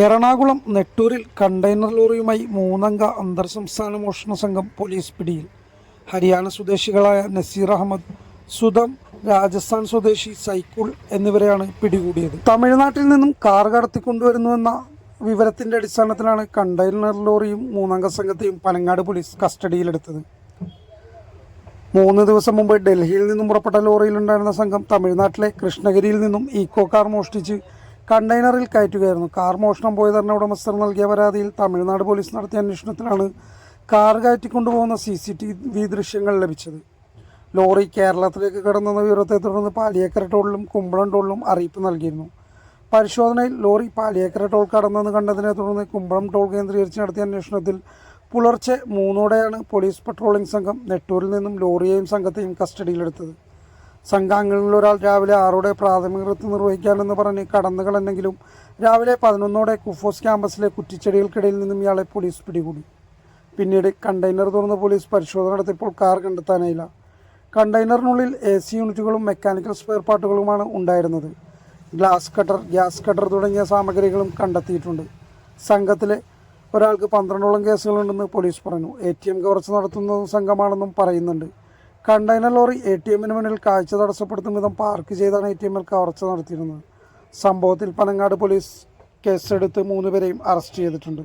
Ernakulam നെട്ടൂരിൽ container ലോറിയുമായി മൂന്നംഗ അന്തർ സംസ്ഥാന മോഷണ സംഘം പോലീസ് പിടിയിൽ. ഹരിയാന സ്വദേശികളായ നസീർ അഹമ്മദ് സുധം രാജസ്ഥാൻ സ്വദേശി സൈക്കിൾ എന്നിവരെയാണ് പിടികൂടിയത്. തമിഴ്നാട്ടിൽ നിന്നും കാർ കടത്തിക്കൊണ്ടുവരുന്നുവെന്ന വിവരത്തിന്റെ അടിസ്ഥാനത്തിലാണ് കണ്ടെയ്നർ ലോറിയും മൂന്നംഗ സംഘത്തെയും പനങ്ങാട് പോലീസ് കസ്റ്റഡിയിലെടുത്തത്. മൂന്ന് ദിവസം മുമ്പ് ഡൽഹിയിൽ നിന്നും പുറപ്പെട്ട ലോറിയിലുണ്ടായിരുന്ന സംഘം തമിഴ്നാട്ടിലെ കൃഷ്ണഗിരിയിൽ നിന്നും ഈക്കോ കാർ മോഷ്ടിച്ച് കണ്ടെയ്നറിൽ കയറ്റുകയായിരുന്നു. കാർ മോഷണം പോയതറിഞ്ഞ ഉടമസ്ഥർ നൽകിയ പരാതിയിൽ തമിഴ്നാട് പോലീസ് നടത്തിയ അന്വേഷണത്തിലാണ് കാർ കയറ്റിക്കൊണ്ടുപോകുന്ന സി സി ടി വി ദൃശ്യങ്ങൾ ലഭിച്ചത്. ലോറി കേരളത്തിലേക്ക് കടന്നെന്ന വിവരത്തെ തുടർന്ന് പാലിയേക്കര ടോളിലും കുമ്പളം ടോളിലും അറിയിപ്പ് നൽകിയിരുന്നു. പരിശോധനയിൽ ലോറി പാലിയേക്കര ടോൾ കടന്നെന്ന് കണ്ടതിനെ തുടർന്ന് കുമ്പളം ടോൾ കേന്ദ്രീകരിച്ച് നടത്തിയ അന്വേഷണത്തിൽ പുലർച്ചെ മൂന്നോടെയാണ് പോലീസ് പട്രോളിംഗ് സംഘം നെട്ടൂരിൽ നിന്നും ലോറിയെയും സംഘത്തെയും കസ്റ്റഡിയിലെടുത്തത്. സംഘാംഗങ്ങളിൽ ഒരാൾ രാവിലെ ആറോടെ പ്രാഥമിക വൃത്തി നിർവഹിക്കാനെന്ന് പറഞ്ഞ് കടന്നു കളഞ്ഞെങ്കിലും രാവിലെ പതിനൊന്നോടെ കുഫോസ് ക്യാമ്പസിലെ കുറ്റിച്ചെടികൾക്കിടയിൽ നിന്നും ഇയാളെ പോലീസ് പിടികൂടി. പിന്നീട് കണ്ടെയ്നർ തുറന്ന് പോലീസ് പരിശോധന നടത്തിയപ്പോൾ കാർ കണ്ടെത്താനായില്ല. കണ്ടെയ്നറിനുള്ളിൽ എ സി യൂണിറ്റുകളും മെക്കാനിക്കൽ സ്പെയർ പാർട്ടുകളുമാണ് ഉണ്ടായിരുന്നത്. ഗ്ലാസ് കട്ടർ ഗ്യാസ് കട്ടർ തുടങ്ങിയ സാമഗ്രികളും കണ്ടെത്തിയിട്ടുണ്ട്. സംഘത്തിലെ ഒരാൾക്ക് പന്ത്രണ്ടോളം കേസുകളുണ്ടെന്ന് പോലീസ് പറഞ്ഞു. എ ടി എം കവർച്ച നടത്തുന്ന സംഘമാണെന്നും പറയുന്നുണ്ട്. കണ്ടെയ്നർ ലോറി എ ടി എമ്മിന് മുന്നിൽ കാഴ്ച തടസ്സപ്പെടുത്തും വിധം പാർക്ക് ചെയ്താണ് എ ടി എമ്മിൽ കവർച്ച നടത്തിയിരുന്നത്. സംഭവത്തിൽ പനങ്ങാട് പോലീസ് കേസെടുത്ത് മൂന്നുപേരെയും അറസ്റ്റ് ചെയ്തിട്ടുണ്ട്.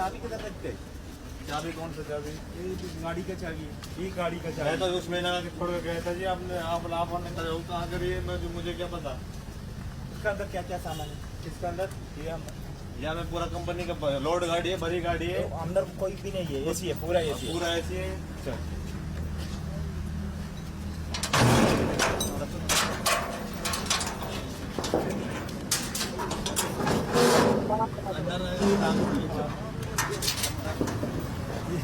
चाबी किधर रखते चाबी कौन सा चाबी? ये तो गाड़ी का चाबी है। ये गाड़ी का चाबी तो है तो उसमें ना के छोड़ के गया था जी आपने आप लाभ होने का आपने कहाँ करिए मैं जो मुझे क्या पता? इसका अंदर क्या क्या सामान है? किसके अंदर? ये हम। यहाँ में पूरा कंपनी का लोड गाड़ी है बड़ी गाड़ी है। तो अंदर कोई भी नहीं है एसी है पूरा एसी पूरा एसी है। अंदर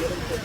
Amen.